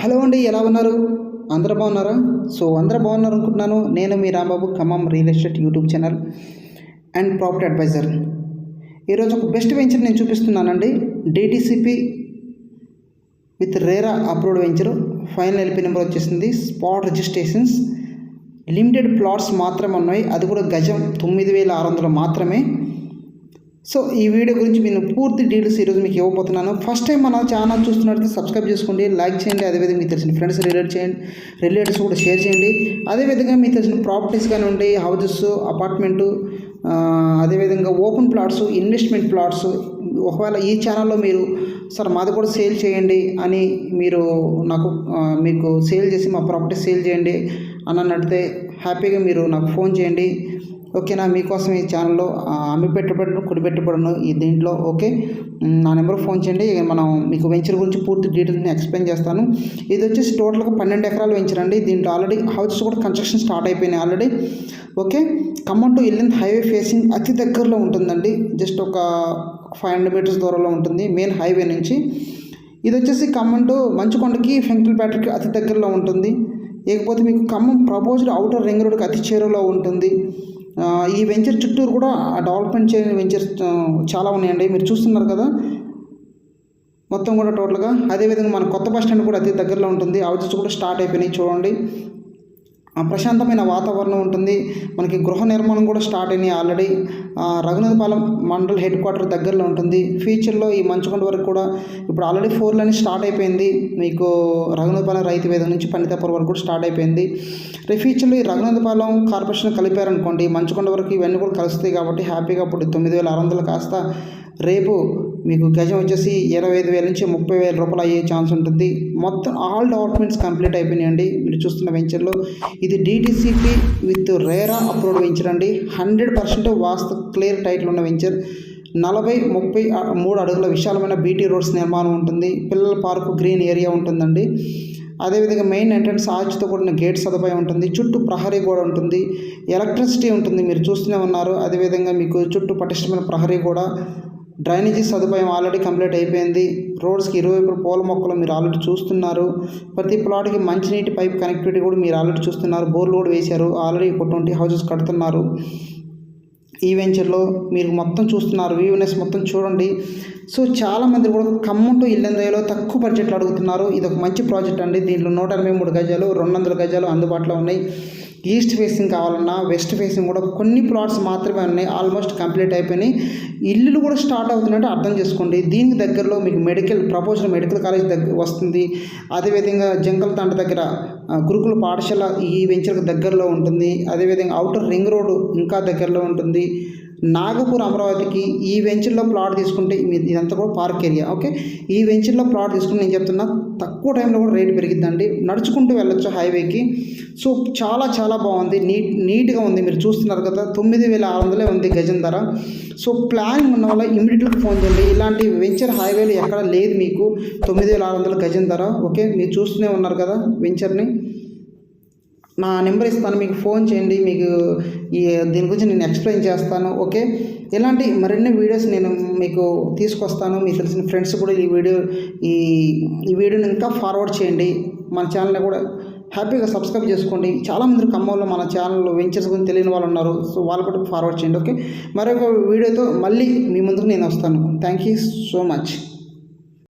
Hello అండి ఎలా ఉన్నారు? అందరూ బాగున్నారా? సో అందరూ బాగున్నారు అనుకుంటున్నాను నేను మీ Rambabu Khammam real estate YouTube channel and property advisor. ఈరోజు ఒక బెస్ట్ వెంచర్ నేను చూపిస్తున్నానండి. DTCP with RERA approved venture. Final LP number వచ్చేసింది. Spot registrations. లిమిటెడ్ ప్లాట్స్ మాత్రమే ఉన్నాయి. అది కూడా గజం తొమ్మిది వేల ఆరు వందలు మాత్రమే. సో ఈ వీడియో గురించి నేను పూర్తి డీటెయిల్స్ ఈరోజు మీకు ఇవ్వబోతున్నాను. ఫస్ట్ టైం మన ఛానల్ చూస్తున్నట్లయితే సబ్స్క్రైబ్ చేసుకోండి లైక్ చేయండి అదేవిధంగా మీకు తెలిసిన ఫ్రెండ్స్ రిలేట్ చేయండి రిలేటివ్స్ కూడా షేర్ చేయండి. అదేవిధంగా మీకు తెలిసిన ప్రాపర్టీస్ కానివ్వండి హౌజెస్ అపార్ట్మెంటు అదేవిధంగా ఓపెన్ ప్లాట్స్ ఇన్వెస్ట్మెంట్ ప్లాట్స్ ఒకవేళ ఈ ఛానల్లో మీరు సార్ మాది కూడా సేల్ చేయండి అని మీరు నాకు మీకు సేల్ చేసి మా ప్రాపర్టీ సేల్ చేయండి అని అన్నట్టే హ్యాపీగా మీరు నాకు ఫోన్ చేయండి. ఓకేనా మీకోసం ఈ ఛానల్లో అమ్మి పెట్టుబడులు కుడి పెట్టుబడులు ఈ దీంట్లో ఓకే? నా నెంబర్ ఫోన్ చేయండి మనం మీకు వెంచర్ గురించి పూర్తి డీటెయిల్ని ఎక్స్ప్లెయిన్ చేస్తాను. ఇది వచ్చేసి టోటల్గా పన్నెండు ఎకరాలు వెంచర్ అండి. దీంట్లో ఆల్రెడీ హౌసెస్ కూడా కన్స్ట్రక్షన్ స్టార్ట్ అయిపోయినాయి already. Okay? Khammam to Yellandu highway facing అతి దగ్గరలో ఉంటుందండి. జస్ట్ ఒక ఫైవ్ హండ్రెడ్ మీటర్స్ దూరంలో ఉంటుంది మెయిన్ హైవే నుంచి. ఇది వచ్చేసి ఖమ్మం టు మంచుకొండకి ఫెంకిల్పేటకి అతి దగ్గరలో ఉంటుంది. లేకపోతే మీకు ఖమ్మం ప్రపోజ్డ్ అవుటర్ రింగ్ రోడ్కి అతి చేరువలో ఉంటుంది. ఈ వెంచర్ చుట్టూరు కూడా డెవలప్మెంట్ చేయని వెంచర్స్ చాలా ఉన్నాయండి. మీరు చూస్తున్నారు కదా? మొత్తం కూడా టోటల్గా. అదేవిధంగా మన కొత్త బస్ స్టాండ్ కూడా అతి దగ్గరలో ఉంటుంది. హౌసెస్ కూడా స్టార్ట్ అయిపోయినాయి చూడండి. ప్రశాంతమైన వాతావరణం ఉంటుంది. మనకి గృహ నిర్మాణం కూడా స్టార్ట్ అయినాయి already. Raghunathapalem mandal head quarter దగ్గరలో ఉంటుంది. ఫ్యూచర్లో ఈ మంచుకొండ వరకు కూడా ఇప్పుడు ఆల్రెడీ ఫోర్ లైన్ స్టార్ట్ అయిపోయింది. మీకు రఘునాథపాలెం రైతు వేదం నుంచి పండితాపురం వరకు కూడా స్టార్ట్ అయిపోయింది. రేపు ఫ్యూచర్లో ఈ రఘునాథపాలెం కార్పొరేషన్ కలిపారనుకోండి మంచుకొండ వరకు ఇవన్నీ కూడా కలుస్తాయి కాబట్టి హ్యాపీగా అప్పుడు తొమ్మిది వేల ఆరు వందలు కాస్త రేపు మీకు గజం వచ్చేసి ఇరవై ఐదు వేల నుంచి ముప్పై వేల రూపాయలు అయ్యే ఛాన్స్ ఉంటుంది. మొత్తం ఆల్ డెవలప్మెంట్స్ కంప్లీట్ అయిపోయినాయండి మీరు చూస్తున్న వెంచర్లో. ఇది DTCP with RERA approved venture అండి. Hundred percent vastu clear title ఉన్న వెంచర్ నలభై ముప్పై మూడు అడుగుల విశాలమైన బీటీ రోడ్స్ నిర్మాణం ఉంటుంది. పిల్లల పార్కు గ్రీన్ ఏరియా ఉంటుందండి. అదేవిధంగా మెయిన్ ఎంట్రన్స్ ఆర్చ్తో కూడిన గేట్ సదుపాయం ఉంటుంది. చుట్టూ ప్రహరీ గోడ ఉంటుంది. ఎలక్ట్రిసిటీ ఉంటుంది. మీరు చూస్తూనే ఉన్నారు. అదేవిధంగా మీకు చుట్టూ పటిష్టమైన ప్రహరీ కూడా డ్రైనేజీ సదుపాయం ఆల్రెడీ కంప్లీట్ అయిపోయింది. రోడ్స్కి ఇరువైపుల పూల మొక్కలు మీరు ఆల్రెడీ చూస్తున్నారు. ప్రతి ప్లాట్కి మంచినీటి పైప్ కనెక్టివిటీ కూడా మీరు ఆల్రెడీ చూస్తున్నారు. బోర్లు కూడా వేశారు. ఆల్రెడీ ట్వంటీ హౌసెస్ కడుతున్నారు. ఈ వెంచర్లో మీరు మొత్తం చూస్తున్నారు వ్యూనెస్ మొత్తం చూడండి. సో చాలామంది కూడా ఖమ్మం టు ఇల్లందలో తక్కువ బడ్జెట్లో అడుగుతున్నారు. ఇది ఒక మంచి ప్రాజెక్ట్ అండి. దీంట్లో నూట ఎనభై మూడు గజాలు రెండు వందల గజాలు అందుబాటులో ఉన్నాయి. ఈస్ట్ ఫేసింగ్ కావాలన్నా వెస్ట్ ఫేసింగ్ కూడా కొన్ని ప్లాట్స్ మాత్రమే ఉన్నాయి ఆల్మోస్ట్ కంప్లీట్ అయిపోయినాయి. ఇల్లులు కూడా స్టార్ట్ అవుతున్నట్టు అర్థం చేసుకోండి. దీనికి దగ్గరలో మీకు మెడికల్ ప్రపోజల్ మెడికల్ కాలేజ్ దగ్గర వస్తుంది. అదేవిధంగా జంగల్ తండ దగ్గర గురుకుల పాఠశాల ఈ వెంచర్కి దగ్గరలో ఉంటుంది. అదేవిధంగా అవుటర్ రింగ్ రోడ్ ఇంకా దగ్గరలో ఉంటుంది. నాగపూర్ అమరావతికి ఈ వెంచర్లో ప్లాట్ తీసుకుంటే ఇదంతా కూడా పార్క్ ఏరియా ఓకే? ఈ వెంచర్లో ప్లాట్ తీసుకుంటే నేను చెప్తున్నా తక్కువ టైంలో కూడా రేట్ పెరిగిద్దండి. నడుచుకుంటూ వెళ్ళొచ్చు హైవేకి. సో చాలా చాలా బాగుంది. నీట్ నీట్గా ఉంది. మీరు చూస్తున్నారు కదా తొమ్మిది వేల ఆరు వందలే ఉంది గజం ధర. సో ప్లానింగ్ ఉన్న వల్ల ఇమీడియట్గా ఫోన్ చేయండి. ఇలాంటి వెంచర్ హైవేలు ఎక్కడ లేదు మీకు. తొమ్మిది వేల ఆరు వందల గజం ధర ఓకే? మీరు చూస్తూనే ఉన్నారు కదా వెంచర్ని. నా నెంబర్ ఇస్తాను మీకు ఫోన్ చేయండి మీకు ఈ దీని గురించి నేను ఎక్స్ప్లెయిన్ చేస్తాను ఓకే? ఇలాంటి మరిన్ని వీడియోస్ నేను మీకు తీసుకొస్తాను మీకు తెలిసిన ఫ్రెండ్స్ కూడా ఈ వీడియో ఈ ఈ వీడియోని ఇంకా ఫార్వర్డ్ చేయండి. మన ఛానల్ని కూడా హ్యాపీగా సబ్స్క్రైబ్ చేసుకోండి. చాలామంది ఖమ్మంలో మన ఛానల్లో వెంచర్స్ గురించి తెలియని వాళ్ళు ఉన్నారు సో వాళ్ళు కూడా ఫార్వర్డ్ చేయండి ఓకే? మరొక వీడియోతో మళ్ళీ మీ ముందుకు నేను వస్తాను. Thank you so much